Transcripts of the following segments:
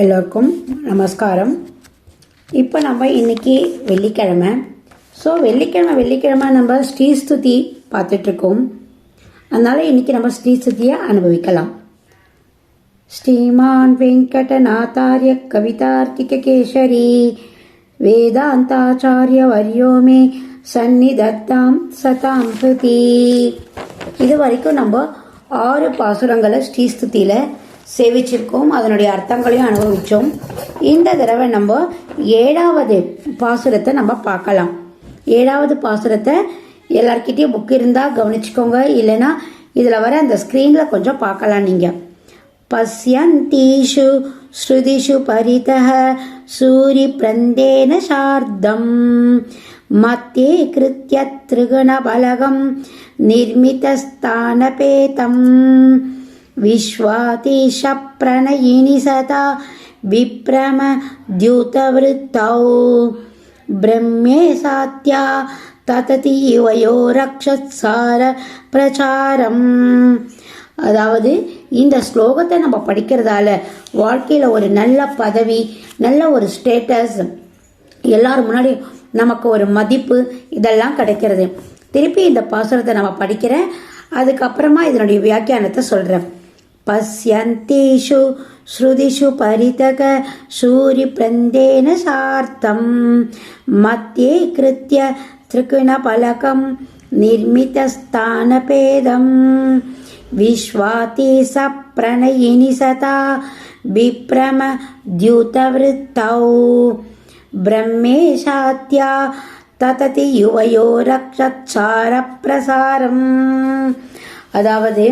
எல்லோருக்கும் நமஸ்காரம். இப்போ நம்ம இன்னைக்கு வெள்ளிக்கிழமை. ஸோ வெள்ளிக்கிழமை வெள்ளிக்கிழமை நம்ம ஸ்ரீஸ்துதி பார்த்துட்ருக்கோம். அதனால் இன்னைக்கு நம்ம ஸ்ரீஸ்துதியை அனுபவிக்கலாம். ஸ்ரீமான் வெங்கடநாத்தாரிய கவிதார்க்கிக கேசரி வேதாந்தாச்சாரிய வரியோ மே சந்நிதத்தாம் சதாம் ஸ்ருதி. இது வரைக்கும் நம்ம ஆறு பாசுரங்களை ஸ்ரீஸ்துதியில் சேவிச்சிருக்கோம் அதனுடைய அர்த்தங்களையும் அனுபவிச்சோம். இந்த தடவை நம்ம ஏழாவது பாசுரத்தை நம்ம பார்க்கலாம். ஏழாவது பாசுரத்தை எல்லார்கிட்டேயும் புக் இருந்தால் கவனிச்சுக்கோங்க இல்லைன்னா இதில் வர அந்த ஸ்க்ரீனில் கொஞ்சம் பார்க்கலாம் நீங்கள் பசியந்தீஷு ஸ்ருதிஷு பரிதக சூரி பிரந்தேன சார்தம் மத்தியே கிருத்திய திருகுணபலகம் நிர்மிதஸ்தானபேதம் विश्वातिशप्रणयिनि सदा विप्रमद्युतवृत्तौ ब्रह्मे सात्या ततति युवयो रक्षत्सार பிரச்சாரம் அதாவது இந்த ஸ்லோகத்தை நம்ம படிக்கிறதால வாழ்க்கையில் ஒரு நல்ல பதவி நல்ல ஒரு ஸ்டேட்டஸ் எல்லாரும் முன்னாடி நமக்கு ஒரு மதிப்பு இதெல்லாம் கிடைக்கிறது திருப்பி இந்த பாசுரத்தை நம்ம படிக்கிறேன் அதுக்கப்புறமா இதனுடைய வியாக்கியானத்தை சொல்கிறேன் பசியந்தேஷு ஸ்ருதிஷு பரிதக சூரி பிரந்தேன சார்த்தம் மத்தியே கிருத்திய त्रिकुणपलकं निर्मितस्थानपेदम् विश्वाति सप्रणयिनि सता विप्रमद्युतवृत्तौ ब्रह्मेशात्या தததி யுவயோ ரக்ஷார பிரசாரம் அதாவது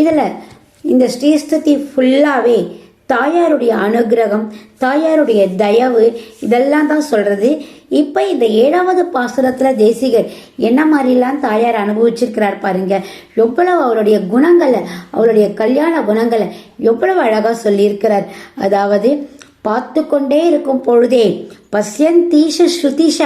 இதில் இந்த ஸ்ரீஸ்துதி ஃபுல்லாகவே தாயாருடைய அனுகிரகம் தாயாருடைய தயவு இதெல்லாம் தான் சொல்கிறது இப்போ இந்த ஏழாவது பாசுரத்தில் தேசிகர் என்ன மாதிரிலாம் தாயார் அனுபவிச்சிருக்கிறார் பாருங்க. எவ்வளவு அவருடைய குணங்களை அவருடைய கல்யாண குணங்களை எவ்வளவு அழகாக சொல்லியிருக்கிறார். அதாவது பார்த்து கொண்டே இருக்கும் பொழுதே பசியந்தீஷ ஸ்ருதிஷ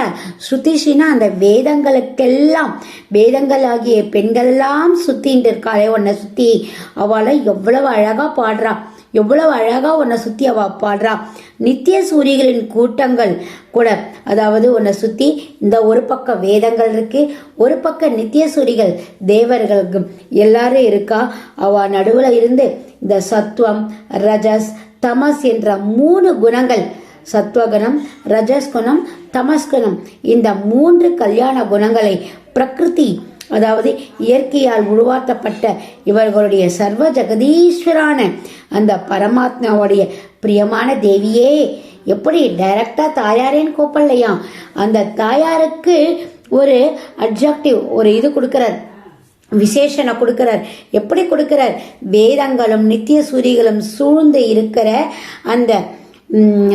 ஸ்ருதிஷினா அந்த வேதங்களுக்கெல்லாம் வேதங்கள் ஆகிய பெண்களெல்லாம் சுத்தின்னு இருக்காளே உன்னை சுத்தி. அவளை எவ்வளவு அழகா பாடுறா எவ்வளவு அழகா உன்னை சுத்தி அவ பாடுறா. நித்திய சூரியர்களின் கூட்டங்கள் கூட அதாவது உன்னை சுத்தி இந்த ஒரு பக்கம் வேதங்கள் இருக்கு ஒரு பக்கம் நித்திய சூரிகள் தேவர்களுக்கு எல்லாரும் இருக்கா? அவ நடுவுல இருந்து இந்த சத்துவம் ரஜஸ் தமஸ் என்ற மூணு குணங்கள். சத்வகுணம் ரஜஸ்குணம் தமஸ்குணம். இந்த மூன்று கல்யாண குணங்களை பிரகிருதி அதாவது இயற்கையால் உருவாக்கப்பட்ட இவர்களுடைய சர்வ ஜெகதீஸ்வரான அந்த பரமாத்மாவுடைய பிரியமான தேவியே எப்படி டைரக்டா தாயாரேன்னு கூப்பிடலையா? அந்த தாயாருக்கு ஒரு அப்ஜெக்டிவ் ஒரு இது கொடுக்கிறார். விசேஷனை கொடுக்குறார். எப்படி கொடுக்குறார்? வேதங்களும் நித்திய சூரிகளும் சூழ்ந்து இருக்கிற அந்த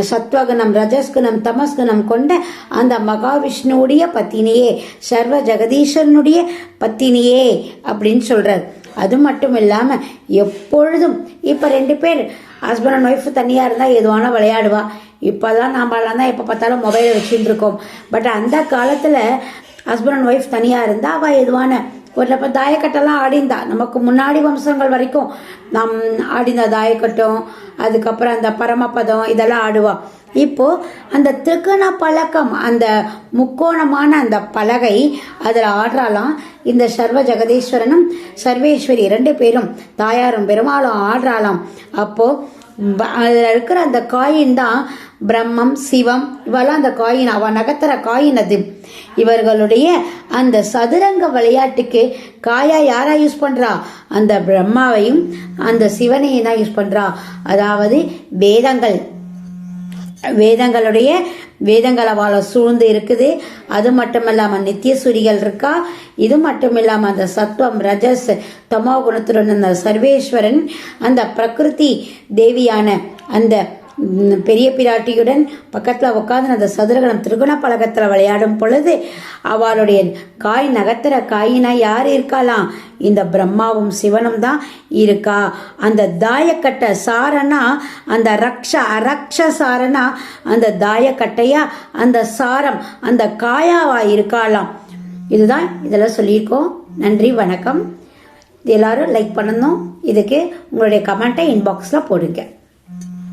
சத்வகுணம் ரஜஸ்குணம் தமஸ்குணம் கொண்ட அந்த மகாவிஷ்ணுவுடைய பத்தினியே சர்வ ஜெகதீஸ்வரனுடைய பத்தினியே அப்படின்னு சொல்கிறார் அது மட்டும் இல்லாமல் எப்பொழுதும் இப்போ ரெண்டு பேர் ஹஸ்பண்ட் அண்ட் ஒய்ஃப் தனியாக இருந்தால் எதுவான விளையாடுவா. இப்போதான் நாமெல்லாம் தான் எப்போ பார்த்தாலும் மொபைலை வச்சுட்டு இருக்கோம். பட் அந்த காலத்தில் ஹஸ்பண்ட் அண்ட் ஒய்ஃப் தனியாக இருந்தால் அவள் எதுவான இப்போ தாயக்கட்டெல்லாம் ஆடிந்தா. நமக்கு முன்னாடி வம்சங்கள் வரைக்கும் நம் ஆடிந்த தாயக்கட்டம் அதுக்கப்புறம் அந்த பரமபதம் இதெல்லாம் ஆடுவோம் இப்போ அந்த திருக்கண பழக்கம் அந்த முக்கோணமான அந்த பலகை அதில் ஆடுறாலாம் இந்த சர்வ ஜெகதீஸ்வரனும் சர்வேஸ்வரி ரெண்டு பேரும் தாயாரும் பெருமாளும் ஆடுறாலாம் அப்போது அதில் இருக்கிற அந்த காயின் தான் பிரம்மம் சிவம் இவெல்லாம் அந்த காயின் அவன் நகத்துற காயின் அது. இவர்களுடைய அந்த சதுரங்க விளையாட்டுக்கு காயா யாரா யூஸ் பண்றா? அந்த பிரம்மாவையும் அந்த சிவனையும் தான் யூஸ் பண்றா. அதாவது வேதங்கள். வேதங்களுடைய வேதங்கள் அவளை சூழ்ந்து இருக்குது. அது மட்டும் இல்லாமல் நித்திய சுரிகள் இருக்கா? இது மட்டும் இல்லாமல் அந்த சத்வம் ரஜஸ் தமோ குணத்துடன் அந்த சர்வேஸ்வரன் அந்த பிரகிருதி தேவியான அந்த பெரிய பிராட்டியுடன் பக்கத்தில் உட்காந்து அந்த சதுரகணம் திருகுண பழகத்தில் விளையாடும் பொழுது அவளுடைய காய் நகர்த்துற காயினா யார் இருக்கலாம் இந்த பிரம்மாவும் சிவனும் தான் இருக்கா. அந்த தாயக்கட்டை சாரனா அந்த ரக்ஷ அரக்ஷ சாரனா அந்த தாயக்கட்டையா அந்த சாரம் அந்த காயாவா இருக்கலாம் இதுதான் இதெல்லாம் சொல்லியிருக்கோம். நன்றி வணக்கம். எல்லாரும் லைக் பண்ணணும். இதுக்கு உங்களுடைய கமெண்ட்டை இன்பாக்ஸில் போடுங்க.